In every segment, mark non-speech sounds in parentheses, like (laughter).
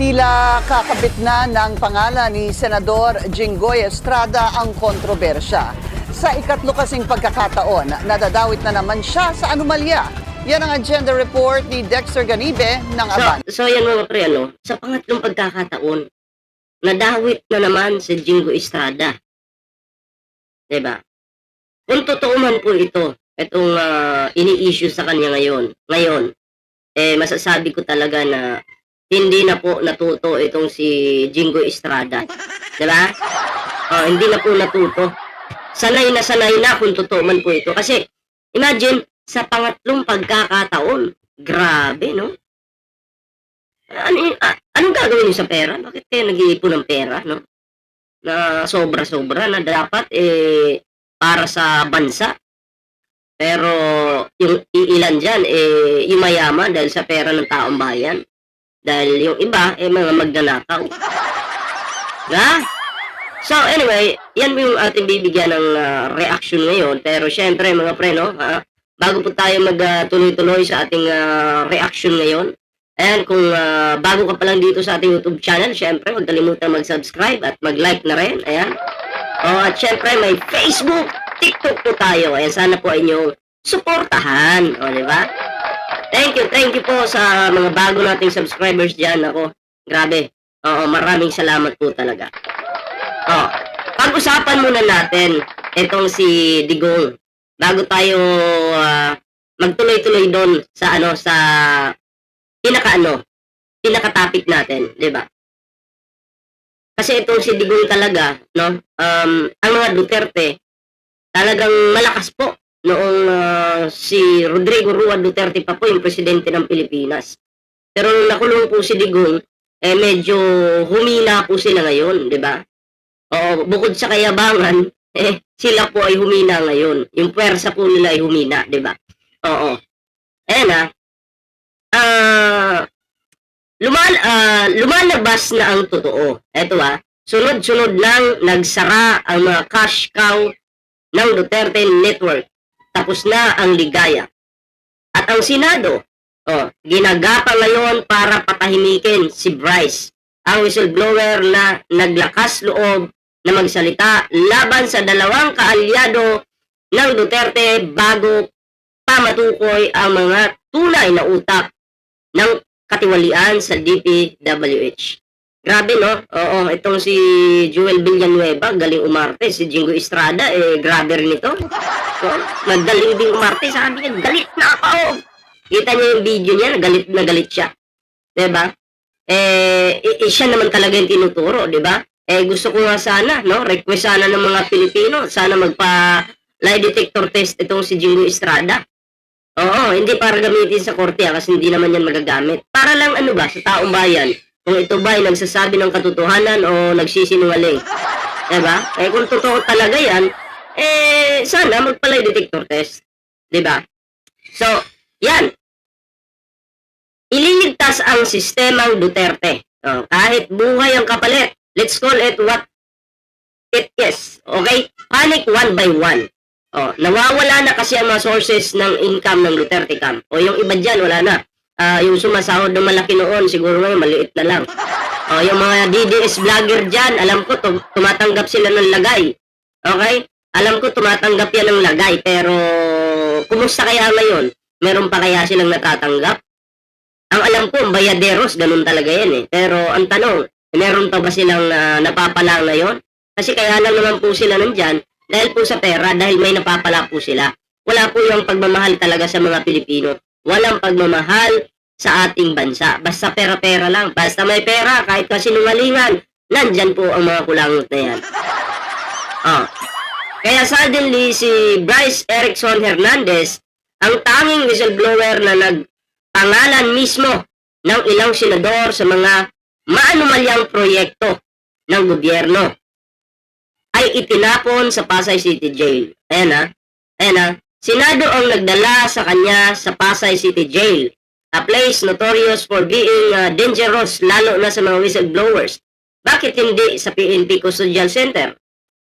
Tila kakabit na ng pangalan ni Senador Jinggoy Estrada ang kontrobersya. Sa ikatlo kasing pagkakataon, nadadawit na naman siya sa anomalya. Yan ang agenda report ni Dexter Ganibe ng Aban. So, so yan mga pre, ano, sa pangatlong pagkakataon, nadawit na naman si Jingo Estrada. ba? Kung totoo man po ito, itong ah, ini-issue sa kanya ngayon, ngayon, eh masasabi ko talaga na hindi na po natuto itong si Jingo Estrada. 'Di ba? Oh, hindi na po natuto. Sanay na sanay na kung totoo man po ito. Kasi, imagine, sa pangatlong pagkakataon, grabe, no? Ano, ah, anong gagawin niyo sa pera? Bakit kayo nag-iipon ng pera, no? Na sobra-sobra na dapat eh para sa bansa. Pero yung iilan dyan, eh, yung mayaman dahil sa pera ng taong bayan. Dahil yung iba, eh, mga magnanakaw. Ha? So, anyway, yan yung ating bibigyan ng ah, reaction ngayon. Pero syempre, mga pre, no? Ha? Bago po tayo magtuloy-tuloy sa ating ah, reaction ngayon, Ayan, kung ah, bago ka pa lang dito sa ating YouTube channel, syempre, huwag kalimutan mag-subscribe at mag-like na rin. Ayan. Oh, at syempre, may Facebook, TikTok po tayo. Ayan, sana po inyong suportahan. O, di ba? Thank you, thank you po sa mga bago nating subscribers dyan. Ako, grabe. Oo, maraming salamat po talaga. Oh, pag-usapan muna natin itong si Digong. Bago tayo ah, magtuloy-tuloy doon sa ano sa pinaka ano, pinaka topic natin, 'di ba? Kasi itong si Digong talaga, no? Um, ang mga Duterte talagang malakas po noong ah, si Rodrigo Rua Duterte pa po yung presidente ng Pilipinas. Pero nung nakulong po si Digong, eh medyo humina po sila ngayon, 'di ba? Oo, bukod sa kayabangan, (laughs) eh sila po ay humina ngayon. Yung puwersa po nila ay humina, 'di ba? Oo. Ayan ah, ah lumal ah, lumalabas na ang totoo. Eto ah, sunod-sunod lang nagsara ang mga cash cow ng Duterte Network. Tapos na ang ligaya. At ang Senado, oh, ginagapa ngayon para patahimikin si Bryce, ang whistleblower na naglakas loob na magsalita laban sa dalawang kaalyado ng Duterte bago pa matukoy ang mga tunay na utak ng katiwalian sa DPWH. Grabe no? Oo, itong si Joel Villanueva, galing umarte. Si Jingo Estrada, eh, grabe rin ito. So, magaling din umarte. Sabi niya, galit na ako. Kita niyo yung video niya, galit na galit siya. ba? Eh, i- i- siya naman talaga yung tinuturo, 'di ba? Eh, gusto ko nga sana, no? Request sana ng mga Pilipino, sana magpa lie detector test itong si Jingo Estrada. Oo, hindi para gamitin sa korte ah, kasi hindi naman yan magagamit. Para lang ano ba, sa taong bayan, kung ito ba ay nagsasabi ng katotohanan o nagsisinungaling. Diba? Eh kung totoo talaga yan, eh sana magpalay detector test. Diba? So, yan. Ililigtas ang sistemang Duterte. Oh, kahit buhay ang kapalit, let's call it what it is. Okay? Panic one by one. Oh, nawawala na kasi ang mga sources ng income ng Duterte camp. O yung iba dyan, wala na. Ah, yung sumasahod ng malaki noon, siguro ngayon maliit na lang. O yung mga DDS vlogger dyan, alam ko tum- tumatanggap sila ng lagay. Okay? Alam ko tumatanggap yan ng lagay, pero kumusta kaya ngayon? Meron pa kaya silang natatanggap? Ang alam ko, bayaderos, ganun talaga yan eh. Pero ang tanong, meron pa ba silang ah, napapala ngayon? Kasi kaya lang naman po sila nandyan, dahil po sa pera, dahil may napapala po sila. Wala po yung pagmamahal talaga sa mga Pilipino. Walang pagmamahal sa ating bansa. Basta pera-pera lang. Basta may pera, kahit kasinungalingan, nandyan po ang mga kulangot na yan. Oh. Kaya suddenly, si Bryce Erickson Hernandez, ang tanging whistleblower na nagpangalan mismo ng ilang senador sa mga maanumalyang proyekto ng gobyerno ay itinapon sa Pasay City Jail. Ayan na. Ayan na. Senado ang nagdala sa kanya sa Pasay City Jail, a place notorious for being uh, dangerous lalo na sa mga whistleblowers. Bakit hindi sa PNP Custodial Center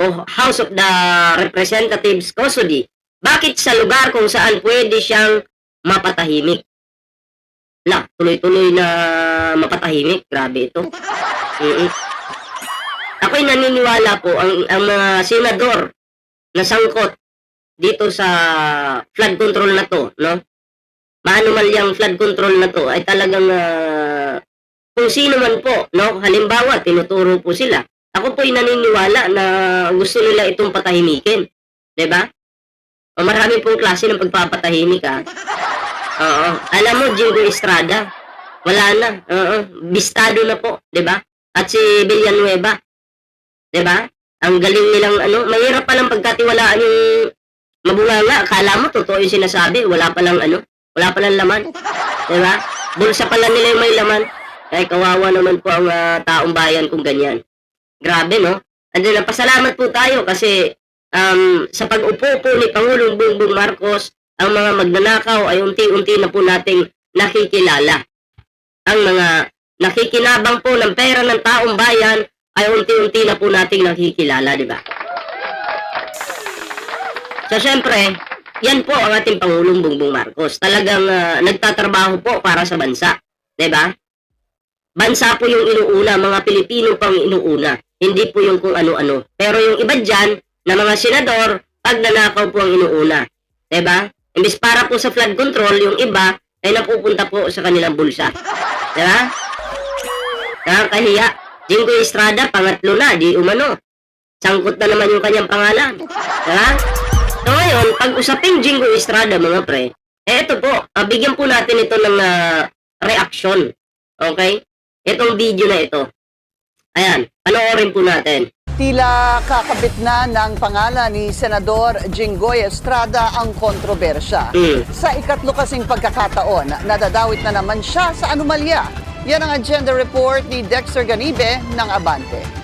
o House of the Representatives Custody? Bakit sa lugar kung saan pwede siyang mapatahimik? La, tuloy-tuloy na mapatahimik. Grabe ito. Mm-mm. Ako'y naniniwala po ang, ang mga senador na sangkot dito sa flood control na to, no? Maanumal yung flood control na to ay talagang ah, kung sino man po, no? Halimbawa, tinuturo po sila. Ako po'y naniniwala na gusto nila itong patahimikin. ba? O marami pong klase ng pagpapatahimik, ah. Oo. Alam mo, Jingo Estrada, wala na. Oo. Bistado na po, ba? At si Villanueva, ba? Ang galing nilang ano, mahirap palang pagkatiwalaan yung mabunganga. Akala mo totoo yung sinasabi, wala palang ano, wala palang laman. 'Di ba? Bulsa pala nila yung may laman. Kaya kawawa naman po ang ah, taong bayan kung ganyan. Grabe, no? And then, pasalamat po tayo kasi um, sa pag-upo po ni Pangulong Bongbong Marcos, ang mga magnanakaw ay unti-unti na po nating nakikilala. Ang mga nakikinabang po ng pera ng taong bayan ay unti-unti na po nating nakikilala, di ba? So, syempre, yan po ang ating Pangulong Bongbong Marcos. Talagang ah, nagtatrabaho po para sa bansa, ba? Bansa po yung inuuna, mga Pilipino pang inuuna. Hindi po yung kung ano-ano. Pero yung iba dyan, na mga senador, pag nanakaw po ang inuuna. Diba? Imbis para po sa flood control, yung iba ay napupunta po sa kanilang bulsa. Diba? Nakakahiya. Jingo Estrada, pangatlo na, di umano. Sangkot na naman yung kanyang pangalan. Diba? Ngayon, pag usapin Jingo Estrada, mga pre, eh ito po, ah, bigyan po natin ito ng ah, reaction. Okay? Itong video na ito. Ayan, panoorin po natin. Tila kakabit na ng pangalan ni Senador Jinggoy Estrada ang kontrobersya. Mm. Sa ikatlo kasing pagkakataon, nadadawit na naman siya sa anomalya. Yan ang agenda report ni Dexter Ganibe ng Abante.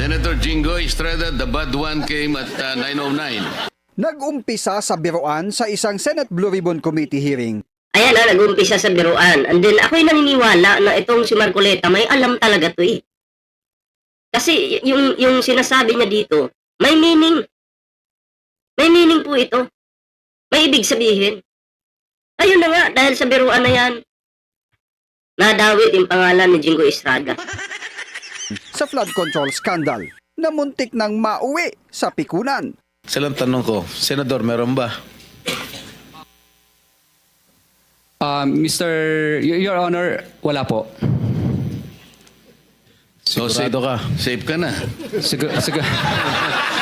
Senator Jingo Estrada, the bad one came at uh, 9.09. Nag-umpisa sa biroan sa isang Senate Blue Ribbon Committee hearing. Ayan na, nag-umpisa sa biruan. And then, ako'y naniniwala na itong si Marcoleta, may alam talaga to eh. Kasi, yung, yung sinasabi niya dito, may meaning. May meaning po ito. May ibig sabihin. Ayun na nga, dahil sa biruan na yan, nadawit yung pangalan ni Jingo Estrada. Sa flood control scandal na muntik nang mauwi sa pikunan. Silang tanong ko, Senador, meron ba? Uh, Mr. Y- Your Honor, wala po. So, safe, ka? safe ka na. Sigur- sigur-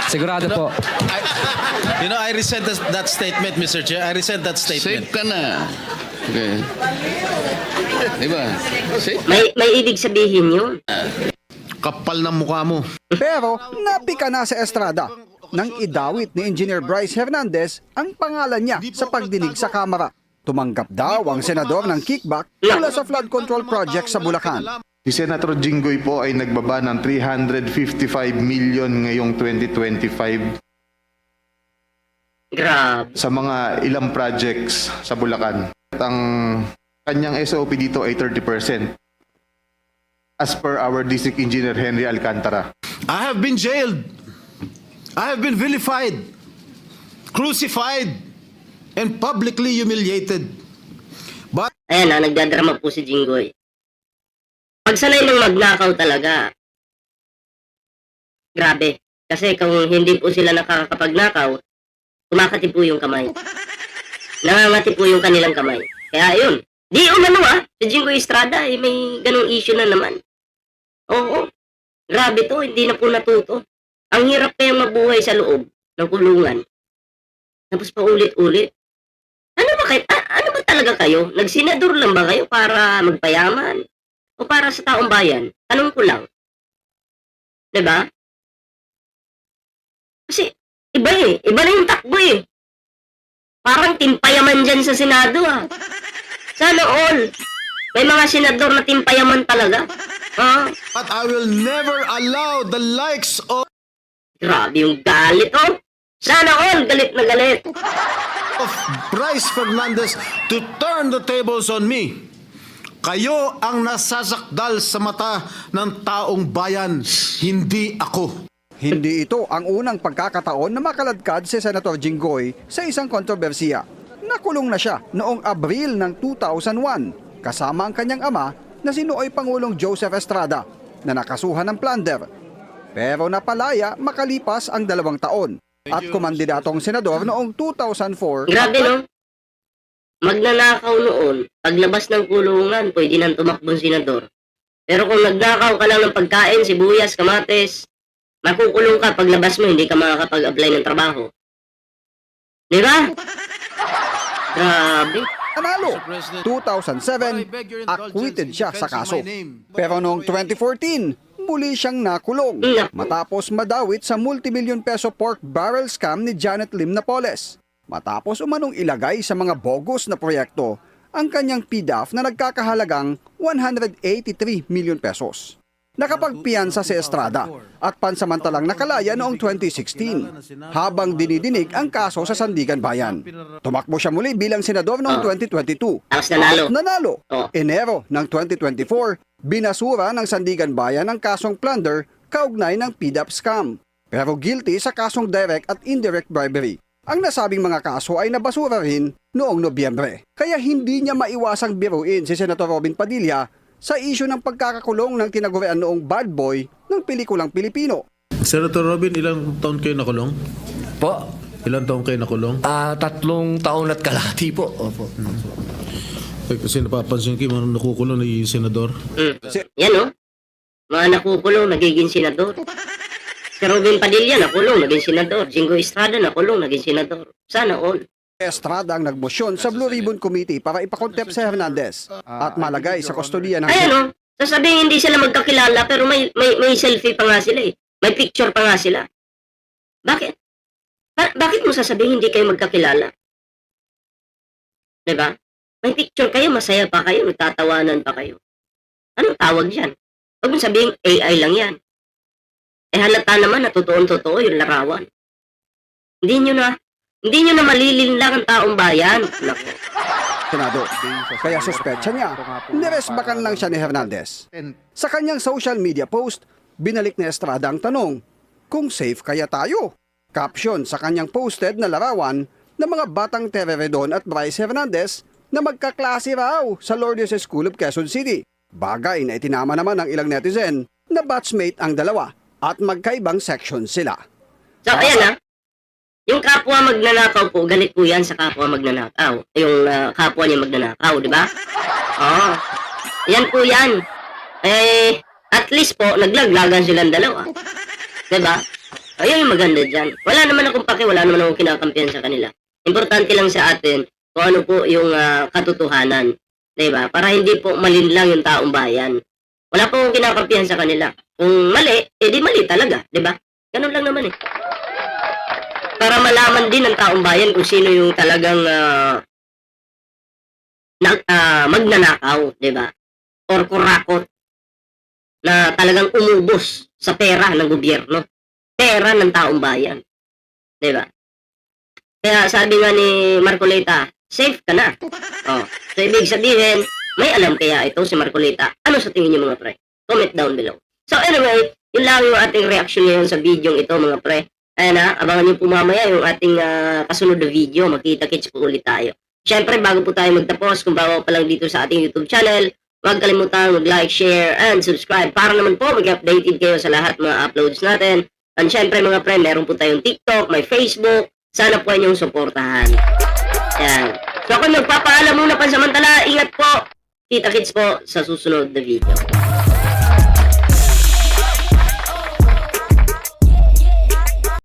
sigurado po. You know, I resent that, that statement, Mr. Chair. I resent that Safe statement. ka na. Okay. Di ba? Safe. May, may ibig sabihin yun. Kapal ng mukha mo. Pero napika na sa Estrada nang idawit ni Engineer Bryce Hernandez ang pangalan niya sa pagdinig sa Kamara. Tumanggap daw ang senador ng kickback mula sa flood control project sa Bulacan. Si Senator Jinggoy po ay nagbaba ng 355 million ngayong 2025 Grabe. sa mga ilang projects sa Bulacan. At ang kanyang SOP dito ay 30%. As per our district engineer Henry Alcantara. I have been jailed. I have been vilified, crucified, and publicly humiliated. But Ayan na, nagdadrama po si Jinggoy. Pag sanay ng magnakaw talaga, grabe. Kasi kung hindi po sila nakakapagnakaw, kumakati po yung kamay. Nangangati po yung kanilang kamay. Kaya yun. Di umano ah, si Jinggoy Estrada, eh, may ganong issue na naman. Oo. Grabe to, hindi na po natuto. Ang hirap kayang mabuhay sa loob ng kulungan. Tapos paulit-ulit. Ano ba kayo? a- ano ba talaga kayo? Nagsenador lang ba kayo para magpayaman? O para sa taong bayan? Tanong ko lang. ba? Kasi iba eh. Iba na yung takbo eh. Parang timpayaman dyan sa Senado ah. Sana all. May mga senador na timpayaman talaga. Ah, but I will never allow the likes of grabe yung galit oh. Sana all galit na galit. Bryce Fernandez to turn the tables on me. Kayo ang nasasakdal sa mata ng taong bayan, hindi ako. Hindi ito ang unang pagkakataon na makaladkad si Senator Jinggoy sa isang kontrobersiya. Nakulong na siya noong Abril ng 2001 kasama ang kanyang ama na si Nooy Pangulong Joseph Estrada na nakasuhan ng plunder. Pero napalaya makalipas ang dalawang taon at kumandidatong senador noong 2004 Grabe, no? Magnanakaw noon, paglabas ng kulungan, pwede nang tumakbong senador. Pero kung nagnakaw ka lang ng pagkain, sibuyas, kamates, makukulong ka paglabas mo, hindi ka makakapag-apply ng trabaho. Di ba? Grabe. President, 2007, acquitted siya sa kaso. Pero noong 2014, muli siyang nakulong matapos madawit sa multimilyon peso pork barrel scam ni Janet Lim Napoles. Matapos umanong ilagay sa mga bogus na proyekto ang kanyang PDAF na nagkakahalagang 183 milyon pesos. Nakapagpiyansa si Estrada at pansamantalang nakalaya noong 2016 habang dinidinig ang kaso sa Sandigan Bayan. Tumakbo siya muli bilang senador noong 2022 Tapos nanalo. nanalo. Oh. Enero ng 2024, binasura ng Sandigan Bayan ang kasong plunder kaugnay ng PDAP scam. Pero guilty sa kasong direct at indirect bribery. Ang nasabing mga kaso ay nabasura rin noong Nobyembre. Kaya hindi niya maiwasang biruin si Senator Robin Padilla sa isyu ng pagkakakulong ng tinagurian noong bad boy ng pelikulang Pilipino. Senator Robin, ilang taon kayo nakulong? Po, Ilang taon kayo nakulong? ah tatlong taon at kalahati po. Opo. Eh, kasi napapansin ko yung mga nakukulong na senador. Mm. Yan, no? Mga nakukulong, nagiging senador. Si Robin Padilla, nakulong, naging senador. Jingo Estrada, nakulong, naging senador. Sana all. Estrada ang nagbosyon sa Blue Ribbon Committee para ipakontep si Hernandez at malagay sa kustodiya ng Ayan, no? Sasabihin hindi sila magkakilala, pero may, may, may selfie pa nga sila eh. May picture pa nga sila. Bakit? Ba- bakit mo sasabihin hindi kayo magkakilala? 'Di ba? May picture kayo, masaya pa kayo, nagtatawanan pa kayo. Anong tawag diyan? Huwag mo sabihin AI lang yan. Eh halata naman na totoong-totoo yung larawan. Hindi nyo na, hindi nyo na malilinlang ang taong bayan. Naku. Senado. Kaya suspecha niya, niresbakan lang siya ni Hernandez. Sa kanyang social media post, binalik ni Estrada ang tanong, kung safe kaya tayo? Caption sa kanyang posted na larawan ng mga batang Tereredon at Bryce Hernandez na magkaklase raw sa Lourdes School of Quezon City. Bagay na itinama naman ng ilang netizen na batchmate ang dalawa at magkaibang section sila. So, ayan na. Yung kapwa magnanakaw po, galit po yan sa kapwa magnanakaw. Yung ah, kapwa niya magnanakaw, di ba? Oo. Yan po yan. Eh, at least po, naglaglagan silang dalawa. Di ba? Ayun yung maganda dyan. Wala naman akong pake, wala naman akong kinakampiyan sa kanila. Importante lang sa atin kung ano po yung ah, katotohanan. Di ba? Para hindi po malinlang yung taong bayan. Wala po akong kinakampiyan sa kanila. Kung mali, eh di mali talaga. Di ba? Ganun lang naman eh para malaman din ng taong bayan kung sino yung talagang ah, na, ah, magnanakaw, 'di ba? Or kurakot na talagang umubos sa pera ng gobyerno. Pera ng taong bayan. 'Di ba? Kaya sabi nga ni Marcoleta, safe ka na. Oh, so ibig sabihin, may alam kaya ito si Marcoleta. Ano sa tingin niyo mga pre? Comment down below. So anyway, yun lang yung ating reaction ngayon sa video ito mga pre. Ayan na, abangan niyo po mamaya yung ating ah, kasunod na video. Magkita-kits po ulit tayo. Siyempre, bago po tayo magtapos, kung bago pa lang dito sa ating YouTube channel, huwag kalimutan mag-like, share, and subscribe para naman po mag-updated kayo sa lahat mga uploads natin. And siyempre mga pre, meron po tayong TikTok, may Facebook. Sana po inyong suportahan. Yan. So ako nagpapaalam muna pansamantala. Ingat po. Kita-kits po sa susunod na video.